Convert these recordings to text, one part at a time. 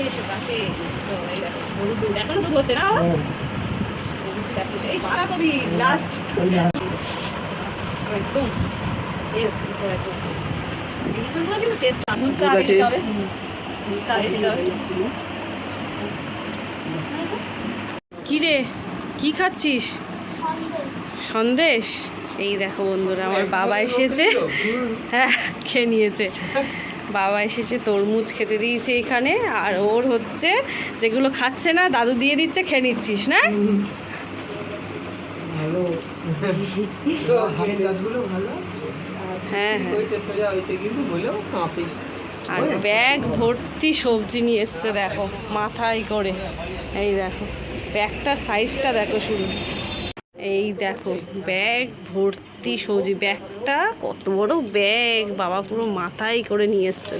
এসো দুধ এখনও দুধ হচ্ছে না লাস্ট একদম। একদম ইঁচড়গুলো কিন্তু টেস্ট হবে। কি রে? কি খাচ্ছিস? সন্দেশ। এই দেখো বন্ধুরা আমার বাবা এসেছে। হ্যাঁ খেয়ে নিয়েছে। বাবা এসেছে তরমুজ খেতে দিয়েছে এখানে। আর ওর হচ্ছে যেগুলো খাচ্ছে না দাদু দিয়ে দিচ্ছে খেয়ে নিচ্ছিস না? হ্যাঁ হ্যাঁ। আর ব্যাগ ভর্তি সবজি নিয়ে এসছে দেখো মাথায় করে। এই দেখো ব্যাগটা সাইজটা দেখো শুধু। এই দেখো ব্যাগ ভর্তি সবজি ব্যাগটা কত বড় ব্যাগ বাবা পুরো মাথায় করে নিয়ে এসছে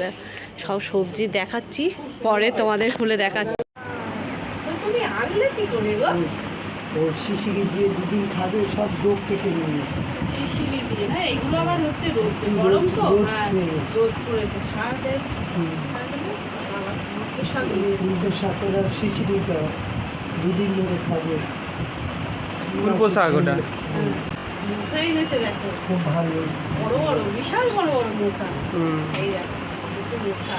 সব সবজি দেখাচ্ছি পরে তোমাদের খুলে দেখাচ্ছি। তুমি আনলে কি করে গো? ও শিশিরি দিয়ে দুদিন খাবে সব রোগ কেটে নিয়ে শিশিরি দিয়ে না? এগুলো আবার হচ্ছে রোদ গরম তো? রোদ হ্যাঁ পড়েছে ছাড় দেয় শিশিরি দেওয়া দুদিন ধরে খাবে। ফুলকো শাক ওটা? মোচা এনেছে দেখো। খুব ভালো। বড় বড় বিশাল বড় বড় মোচা। হুম। এই দেখো দুটো মোচা।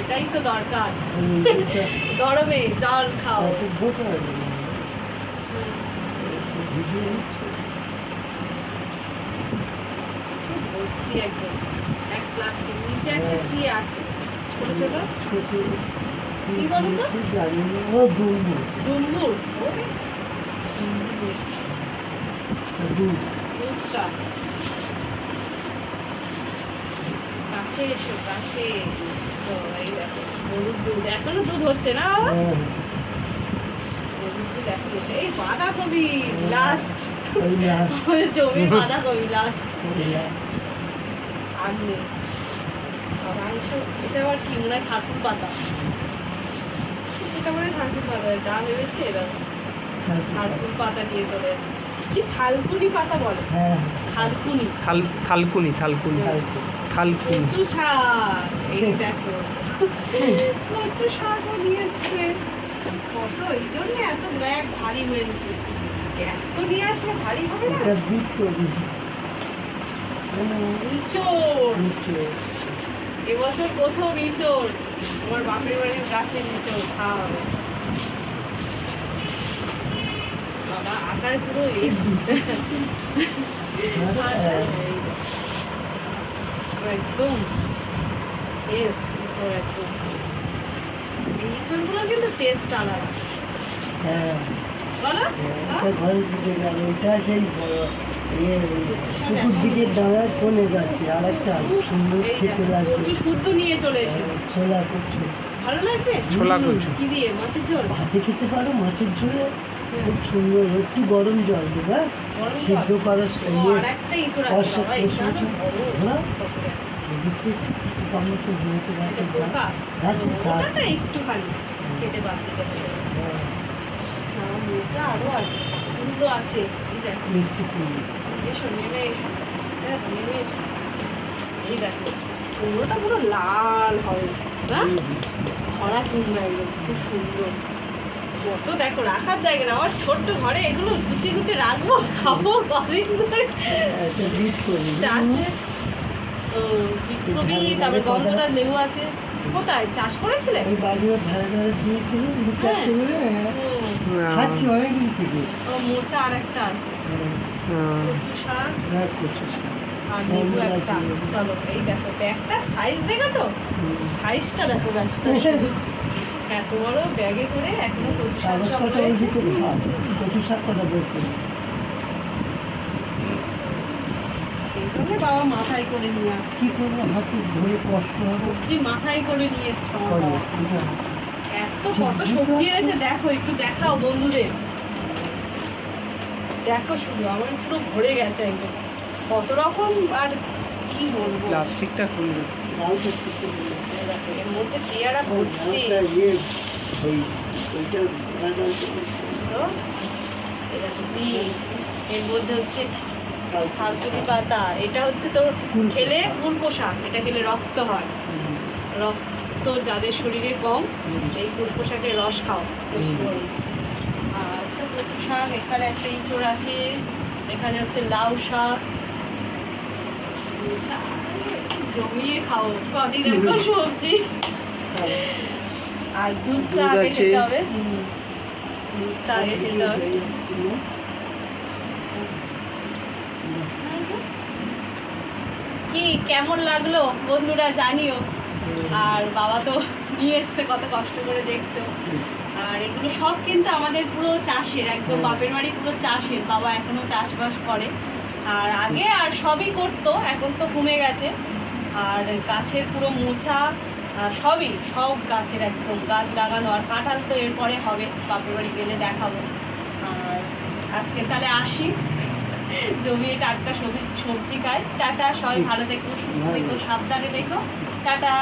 এটাই তো দরকার। গরমে জল খাও। এক প্লাস্টিক নিচে একটা কি আছে? ছোট কি তো? দুধটা। কাছে এসো কাছে। এই দেখো গরুর দুধ। এখনও দুধ হচ্ছে না গরুর দুধ এখন হচ্ছে। এই বাঁধাকপি লাস্ট জমির বাঁধাকপি লাস্ট ওই এসব এটা আবার কি মনে হয় খাটুর পাতা? এটা মনে হয় খাটুর পাতা যা ভেবেছে এরকম খাটুর পাতা। দিয়ে চলে এসেছে। কি থালকুনি পাতা বলে? হ্যাঁ থালকুনি। থাল থালকুনি থালকুনি। খাইছে থালকুনি। কচু শাক। এই দেখো। কচু শাকও নিয়ে এসছে। কত এই জন্য এত ব্যাগ ভারী হয়েছে। এত নিয়ে আসলে ভারী হবে না? এটা বিট করি এবছর প্রথম ইঁচড়। আমার বাপের বাড়ির গাছে ইঁচড়, খাওয়া হবে। বাবা, আকার পুরো এই একদম। এস ইঁচড় একদম। এই ইঁচড়গুলো কিন্তু টেস্ট আলাদা। হ্যাঁ। সেই ইয়ে পুকুর দিকে যাচ্ছে আর একটা সুন্দর খেতে দেখো শুদ্ধ নিয়ে চলে এসেছে। ছোলা করছে ভালো লাগবে ছোলা কচু। কি দিয়ে মাছের ঝোল? ভাতে খেতে পারো মাছের ঝোলে খুব সুন্দর একটু গরম জল দেবা? সিদ্ধ ইয়ে একটা। হ্যাঁ? কেটে বাদ হবে। হ্যাঁ, আছে কুমড়ো আছে। এই দেখো। এসো নেমে এসো। দেখো নেমে এসো। এই দেখো কুমড়োটা পুরো লাল হবে না ভরা কুমড়ো একদম খুব সুন্দর। কত দেখো রাখার জায়গা না। আমার ছোট্ট ঘরে এগুলো গুছিয়ে গুছিয়ে রাখব খাব কদিন ধরে। করি। চাষে ও তারপরে গন্ধটা লেবু আছে। কোথায়? চাষ করেছিলে? এই বাড়ির ধারে ধারে দিয়েছিল হ্যাঁ। খাচ্ছি অনেকদিন থেকে। ও মোচা আর একটা আছে। হ্যাঁ। কচু শাক। হ্যাঁ, কচু শাক। আর লেবু একটা। চলো এই দেখো ব্যাগটা সাইজ দেখেছ? সাইজটা দেখো ব্যাগটা। এত বড় ব্যাগে করে এখনও কচু শাক। কচু শাক বাবা মাথায় করে নিয়ে আসছে। কি করব হাতে ধরে কষ্ট হবে। মাথায় করে নিয়ে এসছে এত কত সবজি এনেছে দেখো একটু দেখাও বন্ধুদের। দেখো শুধু আমার পুরো ভরে গেছে একদম। কত রকম আর কি বলব? প্লাস্টিকটা খুলবে। এর মধ্যে পেয়ারা ভর্তি। এর মধ্যে হচ্ছে থালকুটি পাতা। এটা হচ্ছে তোর খেলে ফুল পোশাক। এটা খেলে রক্ত হয়। রক্ত যাদের শরীরে কম এই ফুল পোশাকের রস খাও বেশি করে আর তো শাক এখানে একটা ইঁচড় আছে এখানে হচ্ছে লাউ শাক। আচ্ছা, জমিয়ে খাও কদিন এখন সবজি। আর দুধটা দুধ আগে খেতে হবে। দুধটা আগে খেতে হবে। কি কেমন লাগল? বন্ধুরা জানিও। আর বাবা তো নিয়ে এসছে কত কষ্ট করে দেখছ। আর এগুলো সব কিন্তু আমাদের পুরো চাষের একদম বাপের বাড়ি পুরো চাষের বাবা এখনও চাষবাস করে। আর আগে আর সবই করতো এখন তো কমে গেছে। আর গাছের পুরো মোচা আর সবই সব গাছের একদম গাছ লাগানো আর কাঁঠাল তো এরপরে হবে বাপের বাড়ি গেলে দেখাবো। আর আজকে তাহলে আসি জমিয়ে টাটকা সবজি সবজি খাই। টাটা সবাই ভালো থেকো সুস্থ থেকো সাবধানে দেখো টাটা।